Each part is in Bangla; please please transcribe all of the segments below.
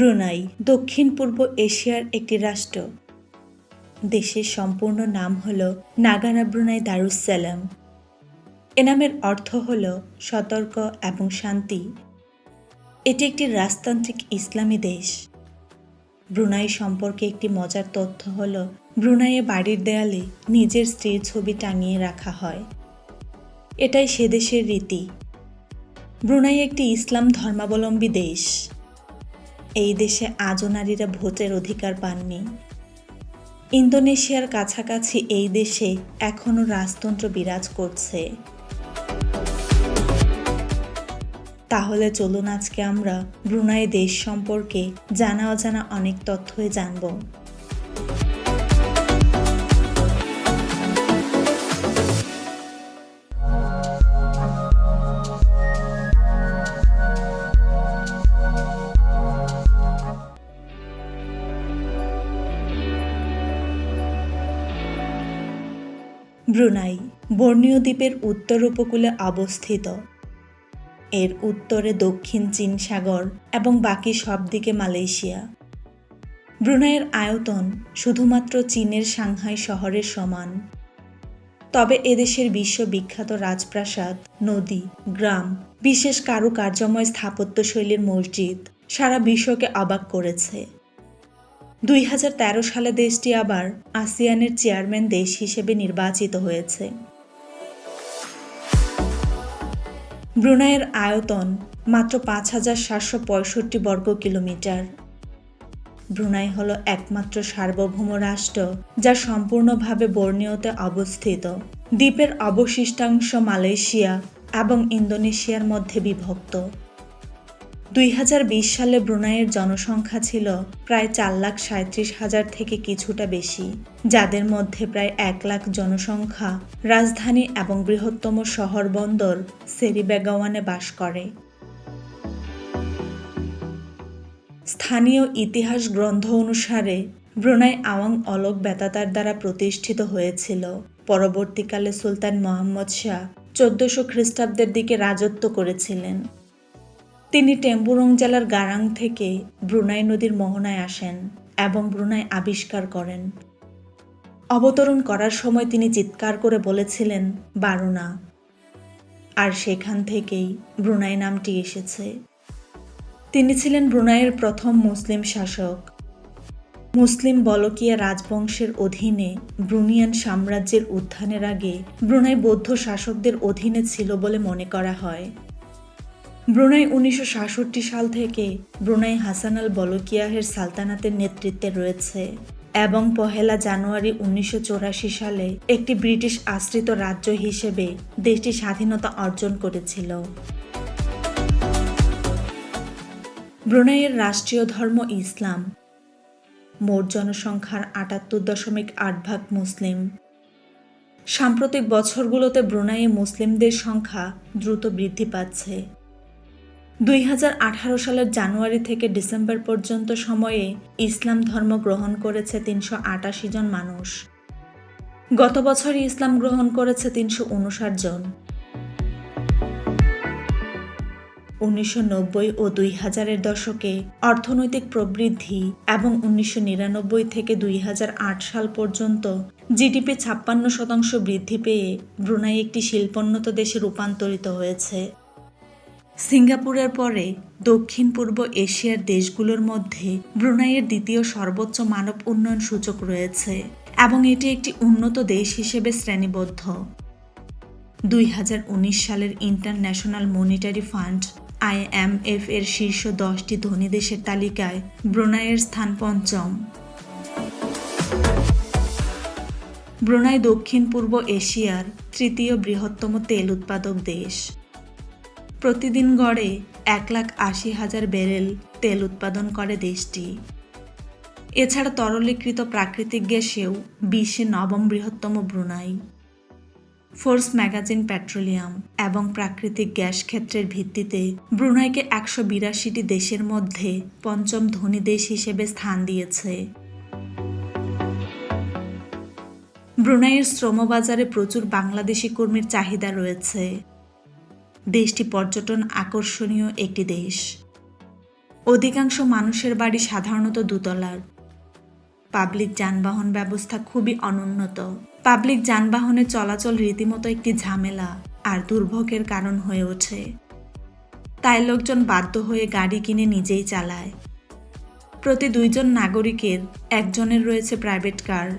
ব্রুনাই দক্ষিণ পূর্ব এশিয়ার একটি রাষ্ট্র। দেশের সম্পূর্ণ নাম হল নাগারা ব্রুনাই দারুসালাম এ নামের অর্থ হল সতর্ক এবং শান্তি। এটি একটি রাজতান্ত্রিক ইসলামী দেশ। ব্রুনাই সম্পর্কে একটি মজার তথ্য হল ব্রুনাইয়ে বাড়ির দেয়ালে নিজের স্ত্রীর ছবি টাঙিয়ে রাখা হয়। এটাই সে দেশের রীতি। ব্রুনাই একটি ইসলাম ধর্মাবলম্বী দেশ। এই দেশে আজও নারীরা ভোটের অধিকার পাননি। ইন্দোনেশিয়ার কাছাকাছি এই দেশে এখনও রাজতন্ত্র বিরাজ করছে। তাহলে চলুন আজকে আমরা ব্রুনাই দেশ সম্পর্কে জানা অজানা অনেক তথ্যই জানব। ব্রুনাই, বর্ণীয় দ্বীপের উত্তর উপকূলে অবস্থিত। এর উত্তরে দক্ষিণ চীন সাগর এবং বাকি সব দিকে মালয়েশিয়া। ব্রুনাইয়ের আয়তন শুধুমাত্র চীনের সাংহাই শহরের সমান। তবে এদেশের বিশ্ববিখ্যাত রাজপ্রাসাদ, নদী, গ্রাম, বিশেষ কারুকার্যময় স্থাপত্যশৈলীর মসজিদ সারা বিশ্বকে অবাক করেছে। দুই হাজার তেরো সালে দেশটি আবার আসিয়ানের চেয়ারম্যান দেশ হিসেবে নির্বাচিত হয়েছে। ব্রুনাইয়ের আয়তন মাত্র পাঁচ হাজার সাতশো পঁয়ষট্টি বর্গ কিলোমিটার। ব্রুনাই হল একমাত্র সার্বভৌম রাষ্ট্র যা সম্পূর্ণভাবে বর্ণীয়তে অবস্থিত। দ্বীপের অবশিষ্টাংশ মালয়েশিয়া এবং ইন্দোনেশিয়ার মধ্যে বিভক্ত। দুই হাজার বিশ সালে ব্রুনাইয়ের জনসংখ্যা ছিল প্রায় চার লাখ সাঁত্রিশ হাজার থেকে কিছুটা বেশি, যাদের মধ্যে প্রায় এক লাখ জনসংখ্যা রাজধানী এবং বৃহত্তম শহর বন্দর সেরিবেগাওয়ানে বাস করে। স্থানীয় ইতিহাস গ্রন্থ অনুসারে ব্রুনাই আওয়াং অলক বেতাতার দ্বারা প্রতিষ্ঠিত হয়েছিল। পরবর্তীকালে সুলতান মোহাম্মদ শাহ চোদ্দশো খ্রিস্টাব্দের দিকে রাজত্ব করেছিলেন। তিনি টেম্বুরং জেলার গারাং থেকে ব্রুনাই নদীর মোহনায় আসেন এবং ব্রুনাই আবিষ্কার করেন। অবতরণ করার সময় তিনি চিৎকার করে বলেছিলেন, বারুনা। আর সেখান থেকেই ব্রুনাই নামটি এসেছে। তিনি ছিলেন ব্রুনাইয়ের প্রথম মুসলিম শাসক। মুসলিম বলকিয়া রাজবংশের অধীনে ব্রুনিয়ান সাম্রাজ্যের উত্থানের আগে ব্রুনাই বৌদ্ধ শাসকদের অধীনে ছিল বলে মনে করা হয়। ব্রুনাই উনিশশো সাতষট্টি সাল থেকে ব্রুনাই হাসান আল বলকিয়াহের সালতানাতের নেতৃত্বে রয়েছে এবং পহেলা জানুয়ারি উনিশশো চুরাশি সালে একটি ব্রিটিশ আশ্রিত রাজ্য হিসেবে দেশটি স্বাধীনতা অর্জন করেছিল। ব্রুনাইয়ের রাষ্ট্রীয় ধর্ম ইসলাম। মোট জনসংখ্যার আটাত্তর দশমিক আট ভাগ মুসলিম। সাম্প্রতিক বছরগুলোতে ব্রুনাইয়ে মুসলিমদের সংখ্যা দ্রুত বৃদ্ধি পাচ্ছে। দুই হাজার আঠারো সালের জানুয়ারি থেকে ডিসেম্বর পর্যন্ত সময়ে ইসলাম ধর্ম গ্রহণ করেছে তিনশো আটাশি জন মানুষ। গত বছর ইসলাম গ্রহণ করেছে তিনশো উনষাট জন। উনিশশো নব্বই ও দুই হাজারের দশকে অর্থনৈতিক প্রবৃদ্ধি এবং উনিশশো নিরানব্বই থেকে দুই হাজার আট সাল পর্যন্ত জিডিপি ছাপ্পান্ন শতাংশ বৃদ্ধি পেয়ে ব্রুনাই একটি শিল্পোন্নত দেশে রূপান্তরিত হয়েছে। সিঙ্গাপুরের পরে দক্ষিণ পূর্ব এশিয়ার দেশগুলোর মধ্যে ব্রুনাইয়ের দ্বিতীয় সর্বোচ্চ মানব উন্নয়ন সূচক রয়েছে এবং এটি একটি উন্নত দেশ হিসেবে শ্রেণীবদ্ধ। দুই হাজার উনিশ সালের ইন্টারন্যাশনাল মনিটারি ফান্ড আইএমএফ এর শীর্ষ দশটি ধনী দেশের তালিকায় ব্রুনাইয়ের স্থান পঞ্চম। ব্রুনাই দক্ষিণ পূর্ব এশিয়ার তৃতীয় বৃহত্তম তেল উৎপাদক দেশ। প্রতিদিন গড়ে এক লাখ আশি হাজার ব্যারেল তেল উৎপাদন করে দেশটি। এছাড়া তরলীকৃত প্রাকৃতিক গ্যাসেও বিশ্বে নবম বৃহত্তম ব্রুনাই। ফোর্স ম্যাগাজিন পেট্রোলিয়াম এবং প্রাকৃতিক গ্যাস ক্ষেত্রের ভিত্তিতে ব্রুনাইকে একশো বিরাশিটি দেশের মধ্যে পঞ্চম ধনী দেশ হিসেবে স্থান দিয়েছে। ব্রুনাইয়ের শ্রমবাজারে প্রচুর বাংলাদেশি কর্মীর চাহিদা রয়েছে। দেশটি পর্যটন আকর্ষণীয় একটি দেশ। অধিকাংশ মানুষের বাড়ি সাধারণত দুতলার। পাবলিক যানবাহন ব্যবস্থা খুবই অনুন্নত। পাবলিক যানবাহনের চলাচল রীতিমতো একটি ঝামেলা আর দুর্ভোগের কারণ হয়ে ওঠে। তাই লোকজন বাধ্য হয়ে গাড়ি কিনে নিজেই চালায়। প্রতি দুইজন নাগরিকের একজনের রয়েছে প্রাইভেট কার।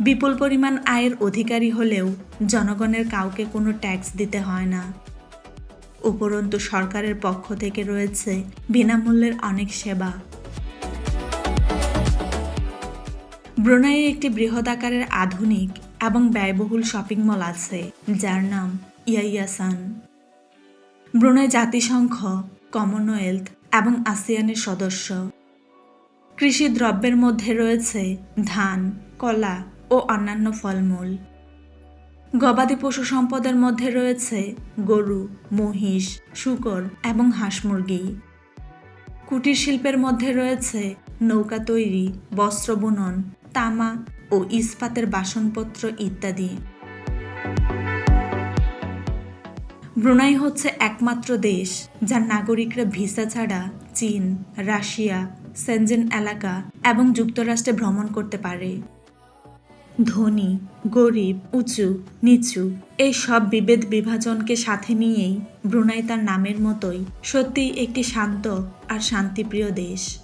বিপুল পরিমাণ আয়ের অধিকারী হলেও জনগণের কাউকে কোনো ট্যাক্স দিতে হয় না। উপরন্তু সরকারের পক্ষ থেকে রয়েছে বিনামূল্যের অনেক সেবা। ব্রুনাইয়ে একটি বৃহৎ আকারের আধুনিক এবং ব্যয়বহুল শপিং মল আছে, যার নাম ইয়াইয়াসান। ব্রুনাই জাতিসংঘ, কমনওয়েলথ এবং আসিয়ানের সদস্য। কৃষি দ্রব্যের মধ্যে রয়েছে ধান, কলা ও অন্যান্য ফলমূল। গবাদি পশু সম্পদের মধ্যে রয়েছে গরু, মহিষ, শূকর এবং হাঁস মুরগি। কুটির শিল্পের মধ্যে রয়েছে নৌকা তৈরি, বস্ত্র বুনন, তামা ও ইস্পাতের বাসনপত্র ইত্যাদি। ব্রুনাই হচ্ছে একমাত্র দেশ যার নাগরিকরা ভিসা ছাড়া চীন, রাশিয়া, সেনজেন এলাকা এবং যুক্তরাষ্ট্রে ভ্রমণ করতে পারে। ধনী, গরিব, উঁচু, নিচু, এই সব বিভেদ বিভাজনকে সাথে নিয়েই ব্রুনাই তার নামের মতোই সত্যিই একটি শান্ত আর শান্তিপ্রিয় দেশ।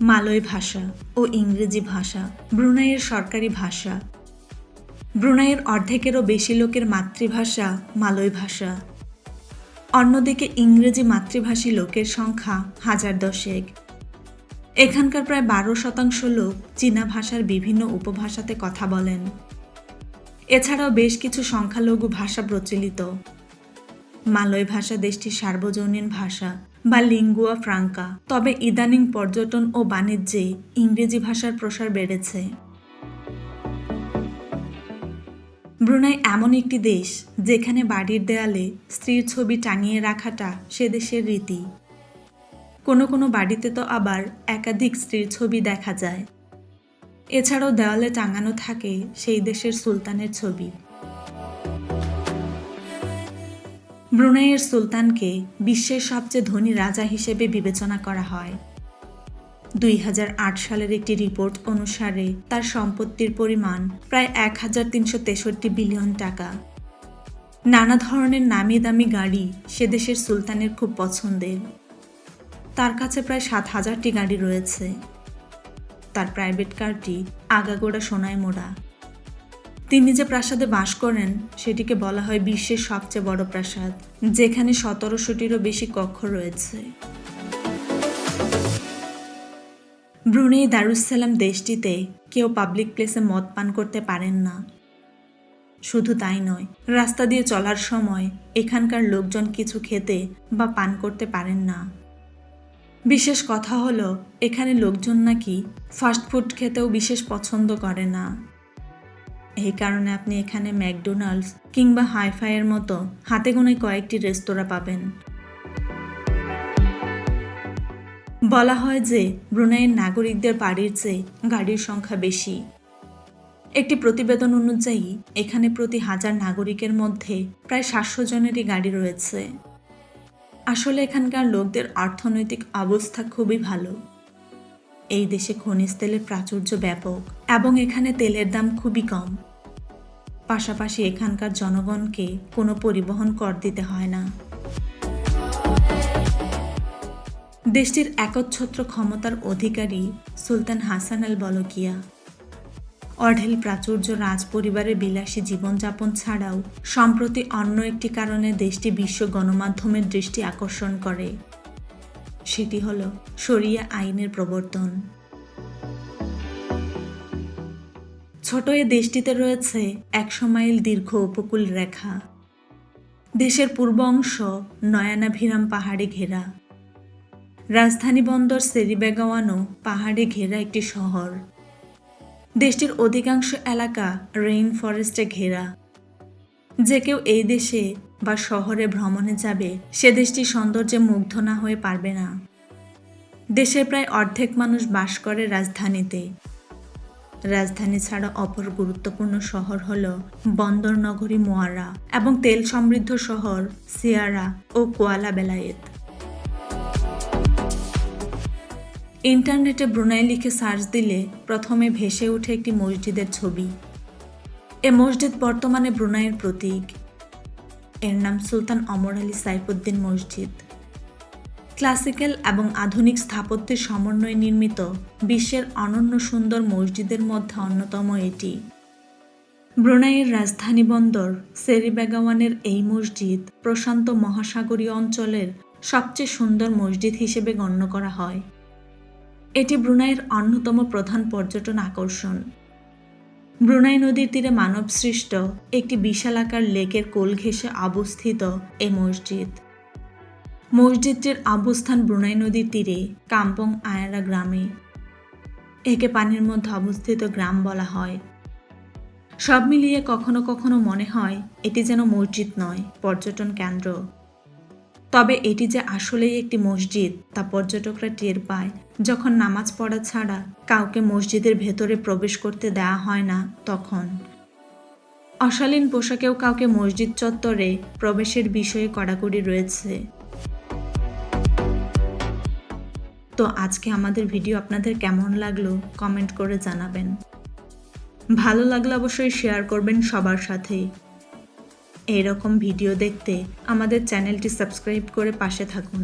মালয় ভাষা ও ইংরেজি ভাষা, ব্রুনাইয়ের সরকারি ভাষা। ব্রুনাইয়ের অর্ধেকেরও বেশি লোকের মাতৃভাষা মালয় ভাষা। অন্যদিকে ইংরেজি মাতৃভাষী লোকের সংখ্যা হাজার দশেক। এখানকার প্রায় বারো শতাংশ লোক চীনা ভাষার বিভিন্ন উপভাষাতে কথা বলেন। এছাড়াও বেশ কিছু সংখ্যালঘু ভাষা প্রচলিত। মালয় ভাষা দেশটির সার্বজনীন ভাষা বা লিঙ্গুয়া ফ্রাঙ্কা। তবে ইদানিং পর্যটন ও বাণিজ্যে ইংরেজি ভাষার প্রসার বেড়েছে। ব্রুনাই এমন একটি দেশ যেখানে বাড়ির দেয়ালে স্ত্রীর ছবি টাঙিয়ে রাখাটা সে দেশের রীতি। কোনো কোনো বাড়িতে তো আবার একাধিক স্ত্রীর ছবি দেখা যায়। এছাড়াও দেওয়ালে টাঙানো থাকে সেই দেশের সুলতানের ছবি। ব্রুনাইয়ের সুলতানকে বিশ্বের সবচেয়ে ধনী রাজা হিসেবে বিবেচনা করা হয়। দুই হাজার আট সালের একটি রিপোর্ট অনুসারে তার সম্পত্তির পরিমাণ প্রায় এক হাজার তিনশো তেষট্টি বিলিয়ন টাকা। নানা ধরনের নামি দামি গাড়ি সে দেশের সুলতানের খুব পছন্দের। তার কাছে প্রায় সাত হাজারটি গাড়ি রয়েছে। তার প্রাইভেট কারটি আগাগোড়া সোনায় মোড়া। তিনি যে প্রাসাদে বাস করেন, সেটিকে বলা হয় বিশ্বের সবচেয়ে বড় প্রাসাদ, যেখানে সতেরোশোটিরও বেশি কক্ষ রয়েছে। ব্রুনেই দারুসালাম দেশটিতে কেউ পাবলিক প্লেসে মদ পান করতে পারেন না। শুধু তাই নয়, রাস্তা দিয়ে চলার সময় এখানকার লোকজন কিছু খেতে বা পান করতে পারেন না। বিশেষ কথা হলো, এখানে লোকজন নাকি ফাস্টফুড খেতেও বিশেষ পছন্দ করে না। এই কারণে আপনি এখানে ম্যাকডোনাল্ডস কিংবা হাইফাইয়ের মতো হাতে গোনে কয়েকটি রেস্তোরাঁ পাবেন। বলা হয় যে, ব্রুনাইয়ের নাগরিকদের বাড়ির চেয়ে গাড়ির সংখ্যা বেশি। একটি প্রতিবেদন অনুযায়ী, এখানে প্রতি হাজার নাগরিকের মধ্যে প্রায় সাতশো জনেরই গাড়ি রয়েছে। আসলে এখানকার লোকদের অর্থনৈতিক অবস্থা খুবই ভালো। এই দেশে খনিজ তেলের প্রাচুর্য ব্যাপক এবং এখানে তেলের দাম খুবই কম। পাশাপাশি এখানকার জনগণকে কোনো পরিবহন কর দিতে হয় না। দেশটির একচ্ছত্র ক্ষমতার অধিকারী সুলতান হাসান আল বলকিয়া অঢেল প্রাচুর্য রাজ পরিবারের বিলাসী জীবনযাপন ছাড়াও সম্প্রতি অন্য একটি কারণে দেশটি বিশ্ব গণমাধ্যমের দৃষ্টি আকর্ষণ করে। সেটি হল শরিয়া আইনের প্রবর্তন। ছোট এ দেশটিতে রয়েছে একশো মাইল দীর্ঘ উপকূল রেখা। দেশের পূর্ব অংশ নয়ানাভিরাম পাহাড়ে ঘেরা। রাজধানী বন্দর সেরিবেগাওয়ানো পাহাড়ে ঘেরা একটি শহর। দেশটির অধিকাংশ এলাকা রেইন ফরেস্টে ঘেরা। যে কেউ এই দেশে বা শহরে ভ্রমণে যাবে, সে দেশটির সৌন্দর্যে মুগ্ধ না হয়ে পারবে না। দেশের প্রায় অর্ধেক মানুষ বাস করে রাজধানীতে। রাজধানী ছাড়া অপর গুরুত্বপূর্ণ শহর হল বন্দর নগরী মোয়ারা এবং তেল সমৃদ্ধ শহর সিয়ারা ও কোয়ালা বেলায়েত ইন্টারনেটে ব্রুনাই লিখে সার্চ দিলে প্রথমে ভেসে ওঠে একটি মসজিদের ছবি। এ মসজিদ বর্তমানে ব্রুনাইয়ের প্রতীক। এর নাম সুলতান অমর আলী সাইফুদ্দিন মসজিদ। ক্লাসিক্যাল এবং আধুনিক স্থাপত্যের সমন্বয়ে নির্মিত বিশ্বের অনন্য সুন্দর মসজিদের মধ্যে অন্যতম এটি। ব্রুনাইয়ের রাজধানী বন্দর সেরিবেগাওয়ানের এই মসজিদ প্রশান্ত মহাসাগরীয় অঞ্চলের সবচেয়ে সুন্দর মসজিদ হিসেবে গণ্য করা হয়। এটি ব্রুনাইয়ের অন্যতম প্রধান পর্যটন আকর্ষণ। ব্রুনাই নদীর তীরে মানবসৃষ্ট একটি বিশালাকার লেকের কোল ঘেঁষে অবস্থিত এই মসজিদ। মসজিদটির অবস্থান ব্রুনাই নদীর তীরে কাম্পং আয়ারা গ্রামে। একে পানির মধ্যে অবস্থিত গ্রাম বলা হয়। সব মিলিয়ে কখনো কখনো মনে হয় এটি যেন মসজিদ নয়, পর্যটন কেন্দ্র। তবে এটি যে আসলেই একটি মসজিদ, তা পর্যটকরা টের পায়। যখন নামাজ পড়া ছাড়া কাউকে মসজিদের ভেতরে প্রবেশ করতে দেওয়া হয় না, তখন। অশালীন পোশাকেও কাউকে মসজিদ চত্বরে প্রবেশের বিষয়ে কড়াকড়ি রয়েছে। তো আজকে আমাদের ভিডিও আপনাদের কেমন লাগল, কমেন্ট করে জানাবেন। ভালো লাগলে অবশ্যই শেয়ার করবেন সবার সাথে এইরকম ভিডিও দেখতে আমাদের চ্যানেলটি সাবস্ক্রাইব করে পাশে থাকুন।